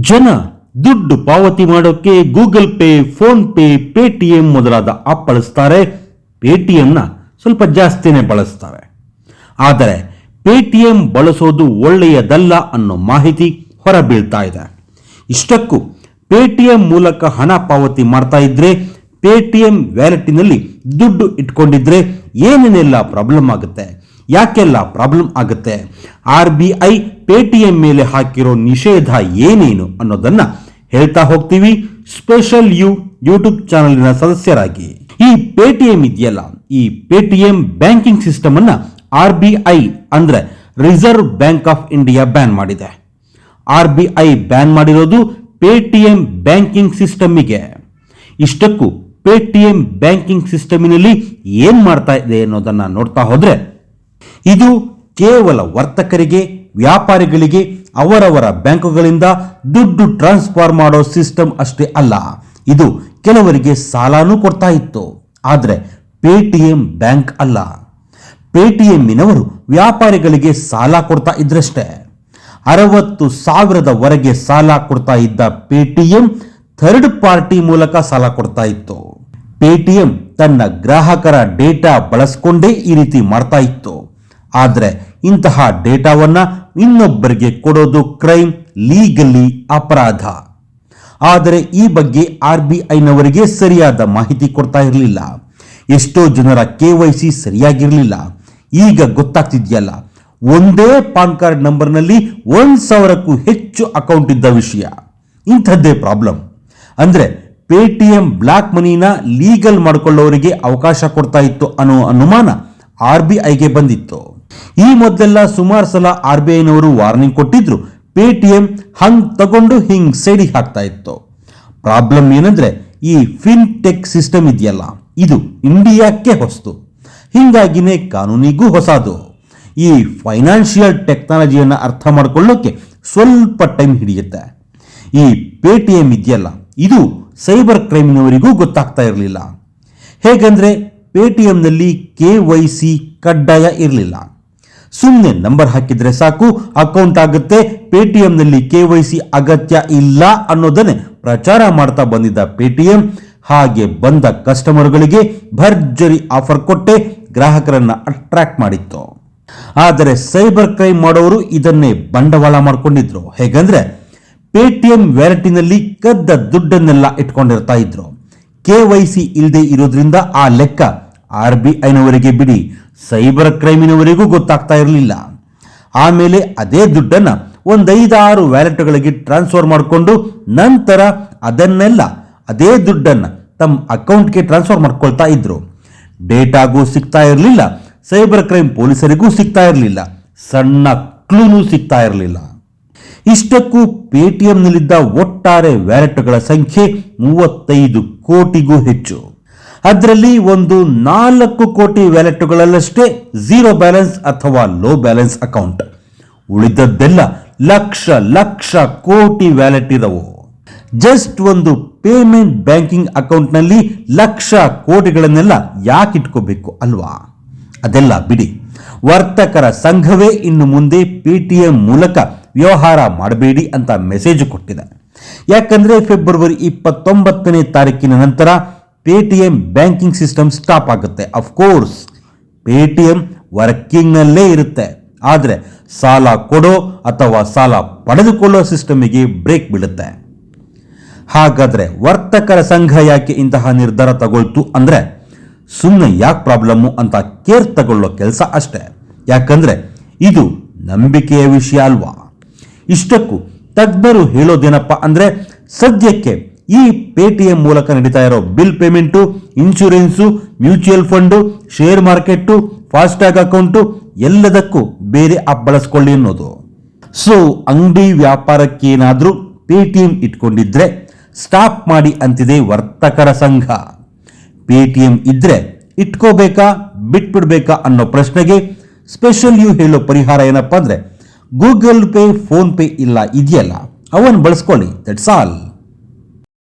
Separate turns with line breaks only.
ಜನ ದುಡ್ಡು ಪಾವತಿ ಮಾಡೋಕ್ಕೆ Google Pay, PhonePe, Paytm ಮೊದಲಾದ ಆಪ್ ಬಳಸ್ತಾರೆ. ಪೇಟಿಎಂನ ಸ್ವಲ್ಪ ಜಾಸ್ತಿನೇ ಬಳಸ್ತಾರೆ. ಆದರೆ ಪೇಟಿಎಂ ಬಳಸೋದು ಒಳ್ಳೆಯದಲ್ಲ ಅನ್ನೋ ಮಾಹಿತಿ ಹೊರಬೀಳ್ತಾ ಇದೆ. ಇಷ್ಟಕ್ಕೂ ಪೇಟಿಎಂ ಮೂಲಕ ಹಣ ಪಾವತಿ ಮಾಡ್ತಾ ಇದ್ರೆ, ಪೇಟಿಎಂ ವ್ಯಾಲೆಟಿನಲ್ಲಿ ದುಡ್ಡು ಇಟ್ಕೊಂಡಿದ್ರೆ ಏನೇನೆಲ್ಲ ಪ್ರಾಬ್ಲಮ್ ಆಗುತ್ತೆ? ಯಾಕೆಲ್ಲ ಪ್ರಾಬ್ಲಮ್ ಆಗುತ್ತೆ? ಆರ್ ಬಿ ಐ ಪೇಟಿಎಂ ಮೇಲೆ ಹಾಕಿರೋ ನಿಷೇಧ ಏನೇನು ಅನ್ನೋದನ್ನ ಹೇಳ್ತಾ ಹೋಗ್ತೀವಿ ಸ್ಪೆಷಲ್ ಯು ಯೂಟ್ಯೂಬ್ ಚಾನಲಿನ ಸದಸ್ಯರಾಗಿ. ಈ ಪೇಟಿಎಂ ಇದೆಯಲ್ಲ? ಈ ಪೇಟಿಎಂ ಬ್ಯಾಂಕಿಂಗ್ ಸಿಸ್ಟಮ್ ಅನ್ನ ಆರ್ ಬಿ ಐ ಅಂದ್ರೆ Reserve Bank of India ban ಮಾಡಿದೆ. ಆರ್ ಬಿ ಐ ಬ್ಯಾನ್ ಮಾಡಿರೋದು ಪೇಟಿಎಂ ಬ್ಯಾಂಕಿಂಗ್ ಸಿಸ್ಟಮ್ಗೆ ಇಷ್ಟಕ್ಕೂ ಪೇಟಿಎಂ ಬ್ಯಾಂಕಿಂಗ್ ಸಿಸ್ಟಮಿನಲ್ಲಿ ಏನ್ ಮಾಡ್ತಾ ಇದೆ ಅನ್ನೋದನ್ನ ನೋಡ್ತಾ ಹೋದ್ರೆ ಇದು ಕೇವಲ ವರ್ತಕರಿಗೆ, ವ್ಯಾಪಾರಿಗಳಿಗೆ, ಅವರವರ ಬ್ಯಾಂಕುಗಳಿಂದ ದುಡ್ಡು ಟ್ರಾನ್ಸ್ಫರ್ ಮಾಡೋ ಸಿಸ್ಟಮ್ ಅಷ್ಟೇ ಅಲ್ಲ, ಇದು ಕೆಲವರಿಗೆ ಸಾಲನೂ ಕೊಡ್ತಾ ಇತ್ತು. ಆದರೆ ಪೇಟಿಎಂ ಬ್ಯಾಂಕ್ ಅಲ್ಲ. ಪೇಟಿಎಂನವರು ವ್ಯಾಪಾರಿಗಳಿಗೆ ಸಾಲ ಕೊಡ್ತಾ ಇದ್ರಷ್ಟೇ. ಅರವತ್ತು ಸಾವಿರದವರೆಗೆ ಸಾಲ ಕೊಡ್ತಾ ಇದ್ದ ಪೇಟಿಎಂ ಥರ್ಡ್ ಪಾರ್ಟಿ ಮೂಲಕ ಸಾಲ ಕೊಡ್ತಾ ಇತ್ತು. ಪೇಟಿಎಂ ತನ್ನ ಗ್ರಾಹಕರ ಡೇಟಾ ಬಳಸ್ಕೊಂಡೇ ಈ ರೀತಿ ಮಾಡ್ತಾ ಇತ್ತು. ಆದರೆ ಇಂತಹ ಡೇಟಾವನ್ನು ಇನ್ನೊಬ್ಬರಿಗೆ ಕೊಡೋದು ಕ್ರೈಮ್ ಲೀಗಲಿ ಅಪರಾಧ. ಆದರೆ ಈ ಬಗ್ಗೆ ಆರ್ ಬಿ ಐನವರಿಗೆ ಸರಿಯಾದ ಮಾಹಿತಿ ಕೊಡ್ತಾ ಇರಲಿಲ್ಲ. ಎಷ್ಟೋ ಜನರ ಕೆ ವೈ ಸಿ ಸರಿಯಾಗಿರಲಿಲ್ಲ. ಈಗ ಗೊತ್ತಾಗ್ತಿದೆಯಲ್ಲ, ಒಂದೇ ಪಾನ್ ಕಾರ್ಡ್ ನಂಬರ್ನಲ್ಲಿ ಒಂದು ಸಾವಿರಕ್ಕೂ ಹೆಚ್ಚು ಅಕೌಂಟ್ ಇದ್ದ ವಿಷಯ. ಇಂಥದ್ದೇ ಪ್ರಾಬ್ಲಮ್. ಅಂದ್ರೆ ಪೇಟಿಎಂ ಬ್ಲಾಕ್ ಮನಿನ ಲೀಗಲ್ ಮಾಡಿಕೊಳ್ಳೋರಿಗೆ ಅವಕಾಶ ಕೊಡ್ತಾ ಇತ್ತು ಅನ್ನೋ ಅನುಮಾನ ಆರ್ ಬಿ ಐಗೆ ಬಂದಿತ್ತು. ಈ ಮೊದಲೆಲ್ಲ ಸುಮಾರು ಸಲ ಆರ್ ಬಿ ಐನವರು ವಾರ್ನಿಂಗ್ ಕೊಟ್ಟಿದ್ರು, ಪೇಟಿಎಂ ಹಂಗ್ ತಗೊಂಡು ಹಿಂಗ್ ಸೈಡಿ ಹಾಕ್ತಾ ಇತ್ತು. ಪ್ರಾಬ್ಲಮ್ ಏನಂದ್ರೆ ಈ ಫಿನ್ ಟೆಕ್ ಸಿಸ್ಟಮ್ ಇದೆಯಲ್ಲ, ಇದು ಇಂಡಿಯಾಕ್ಕೆ ಹೊಸದು ಹಿಂಗಾಗಿನೇ ಕಾನೂನಿಗೂ ಹೊಸದು. ಈ ಫೈನಾನ್ಷಿಯಲ್ ಟೆಕ್ನಾಲಜಿಯನ್ನು ಅರ್ಥ ಮಾಡ್ಕೊಳ್ಳೋಕೆ ಸ್ವಲ್ಪ ಟೈಮ್ ಹಿಡಿಯುತ್ತೆ. ಈ ಪೇಟಿಎಂ ಇದೆಯಲ್ಲ, ಇದು ಸೈಬರ್ ಕ್ರೈಮ್ನವರಿಗೂ ಗೊತ್ತಾಗ್ತಾ ಇರಲಿಲ್ಲ. ಹೇಗೆಂದರೆ ಪೇಟಿಎಂನಲ್ಲಿ ಕೆ ವೈ ಸಿ ಕಡ್ಡಾಯ ಇರಲಿಲ್ಲ. ಸುಮ್ಮನೆ ನಂಬರ್ ಹಾಕಿದರೆ ಸಾಕು, ಅಕೌಂಟ್ ಆಗುತ್ತೆ, ಪೇಟಿಎಂನಲ್ಲಿ ಕೆ ವೈ ಸಿ ಅಗತ್ಯ ಇಲ್ಲ ಅನ್ನೋದನ್ನೇ ಪ್ರಚಾರ ಮಾಡ್ತಾ ಬಂದಿದ್ದ ಪೇಟಿಎಂ, ಹಾಗೆ ಬಂದ ಕಸ್ಟಮರ್ಗಳಿಗೆ ಭರ್ಜರಿ ಆಫರ್ ಕೊಟ್ಟೆ, ಗ್ರಾಹಕರನ್ನು ಅಟ್ರಾಕ್ಟ್ ಮಾಡಿತ್ತು. ಆದರೆ ಸೈಬರ್ ಕ್ರೈಮ್ ಮಾಡೋರು ಇದನ್ನೇ ಬಂಡವಾಳ ಮಾಡಿಕೊಂಡಿದ್ರು. ಹೇಗಂದ್ರೆ ಪೇಟಿಎಂ ವ್ಯಾಲೆಟಿನಲ್ಲಿ ಕದ್ದ ದುಡ್ಡನ್ನೆಲ್ಲ ಇಟ್ಕೊಂಡಿರ್ತಾ ಇದ್ರು. ಕೆ ವೈ ಸಿ ಇಲ್ಲದೆ ಇರೋದ್ರಿಂದ ಆ ಲೆಕ್ಕ ಆರ್ ಬಿ ಐನವರಿಗೆ ಬಿಡಿ. ಸೈಬರ್ ಕ್ರೈಮಿನವರಿಗೂ ಗೊತ್ತಾಗ್ತಾ ಇರಲಿಲ್ಲ. ಆಮೇಲೆ ಅದೇ ದುಡ್ಡನ್ನು ಒಂದೈದಾರು ವ್ಯಾಲೆಟ್ಗಳಿಗೆ ಟ್ರಾನ್ಸ್ಫರ್ ಮಾಡಿಕೊಂಡು ನಂತರ ಅದನ್ನೆಲ್ಲ ಅದೇ ದುಡ್ಡನ್ನು ತಮ್ಮ ಅಕೌಂಟ್ಗೆ ಟ್ರಾನ್ಸ್ಫರ್ ಮಾಡ್ಕೊಳ್ತಾ ಇದ್ರು. ಡೇಟಾಗೂ ಸಿಗ್ತಾ ಇರಲಿಲ್ಲ. ಸೈಬರ್ ಕ್ರೈಮ್ ಪೊಲೀಸರಿಗೂ ಸಿಗ್ತಾ ಇರಲಿಲ್ಲ. ಸಣ್ಣ ಕ್ಲೂನೂ ಸಿಗ್ತಾ ಇರಲಿಲ್ಲ. ಇಷ್ಟಕ್ಕೂ ಪೇಟಿಎಂನಲ್ಲಿದ್ದ ಒಟ್ಟಾರೆ ವ್ಯಾಲೆಟ್ಗಳ ಸಂಖ್ಯೆ ಮೂವತ್ತೈದು ಕೋಟಿಗೂ ಹೆಚ್ಚು. ಅದರಲ್ಲಿ ಒಂದು ನಾಲ್ಕು ಕೋಟಿ ವ್ಯಾಲೆಟ್ಗಳಲ್ಲಷ್ಟೇ ಝೀರೋ ಬ್ಯಾಲೆನ್ಸ್ ಅಥವಾ ಲೋ ಬ್ಯಾಲೆನ್ಸ್ ಅಕೌಂಟ್. ಉಳಿದದ್ದೆಲ್ಲ ಲಕ್ಷ ಲಕ್ಷ ಕೋಟಿ ವ್ಯಾಲೆಟ್ ಇದವು. ಜಸ್ಟ್ ಒಂದು ಪೇಮೆಂಟ್ ಬ್ಯಾಂಕಿಂಗ್ ಅಕೌಂಟ್ನಲ್ಲಿ ಲಕ್ಷ ಕೋಟಿಗಳನ್ನೆಲ್ಲ ಯಾಕೆ ಇಟ್ಕೋಬೇಕು ಅಲ್ವಾ? ಅದೆಲ್ಲ ಬಿಡಿ. ವರ್ತಕರ ಸಂಘವೇ ಇನ್ನು ಮುಂದೆ ಪೇಟಿಎಂ ಮೂಲಕ ವ್ಯವಹಾರ ಮಾಡಬೇಡಿ ಅಂತ ಮೆಸೇಜ್ ಕೊಟ್ಟಿದೆ. ಯಾಕಂದರೆ ಫೆಬ್ರವರಿ ಇಪ್ಪತ್ತೊಂಬತ್ತನೇ ತಾರೀಕಿನ ನಂತರ ಪೇಟಿಎಂ ಬ್ಯಾಂಕಿಂಗ್ ಸಿಸ್ಟಮ್ ಸ್ಟಾಪ್ ಆಗುತ್ತೆ. ಅಫ್ಕೋರ್ಸ್ ಪೇಟಿಎಂ ವರ್ಕಿಂಗ್ನಲ್ಲೇ ಇರುತ್ತೆ. ಆದರೆ ಸಾಲ ಕೊಡೋ ಅಥವಾ ಸಾಲ ಪಡೆದುಕೊಳ್ಳೋ ಸಿಸ್ಟಮಿಗೆ ಬ್ರೇಕ್ ಬೀಳುತ್ತೆ. ಹಾಗಾದರೆ ವರ್ತಕರ ಸಂಘ ಯಾಕೆ ಇಂತಹ ನಿರ್ಧಾರ ತಗೊಳ್ತು ಅಂದರೆ ಸುಮ್ಮನೆ ಯಾಕೆ ಪ್ರಾಬ್ಲಮ್ಮು ಅಂತ ಕೇರ್ ತಗೊಳ್ಳೋ ಕೆಲಸ ಅಷ್ಟೇ. ಯಾಕಂದರೆ ಇದು ನಂಬಿಕೆಯ ವಿಷಯ ಅಲ್ವಾ? ಇಷ್ಟಕ್ಕೂ ತಜ್ಞರು ಹೇಳೋದೇನಪ್ಪ ಅಂದರೆ ಸದ್ಯಕ್ಕೆ ಈ ಪೇಟಿಎಂ ಮೂಲಕ ನಡೀತಾ ಇರೋ bill payment, insurance mutual fund, share market, FASTag account ಎಲ್ಲದಕ್ಕೂ ಬೇರೆ ಆಪ್ ಬಳಸ್ಕೊಳ್ಳಿ ಅನ್ನೋದು. ಸೊ, ಅಂಗಡಿ ವ್ಯಾಪಾರಕ್ಕೇನಾದರೂ ಪೇಟಿಎಂ ಇಟ್ಕೊಂಡಿದ್ರೆ ಸ್ಟಾಪ್ ಮಾಡಿ ಅಂತಿದೆ ವರ್ತಕರ ಸಂಘ. ಪೇಟಿಎಂ ಇದ್ರೆ ಇಟ್ಕೋಬೇಕಾ, ಬಿಟ್ಬಿಡ್ಬೇಕಾ ಅನ್ನೋ ಪ್ರಶ್ನೆಗೆ ಸ್ಪೆಷಲ್ ಯು ಹೇಳೋ ಪರಿಹಾರ ಏನಪ್ಪ ಅಂದ್ರೆ ಗೂಗಲ್ ಪೇ ಫೋನ್ ಪೇ ಇಲ್ಲ ಇದೆಯಲ್ಲ? ಅವನ್ನು ಬಳಸ್ಕೊಳ್ಳಿ ದಟ್ಸ್ ಆಲ್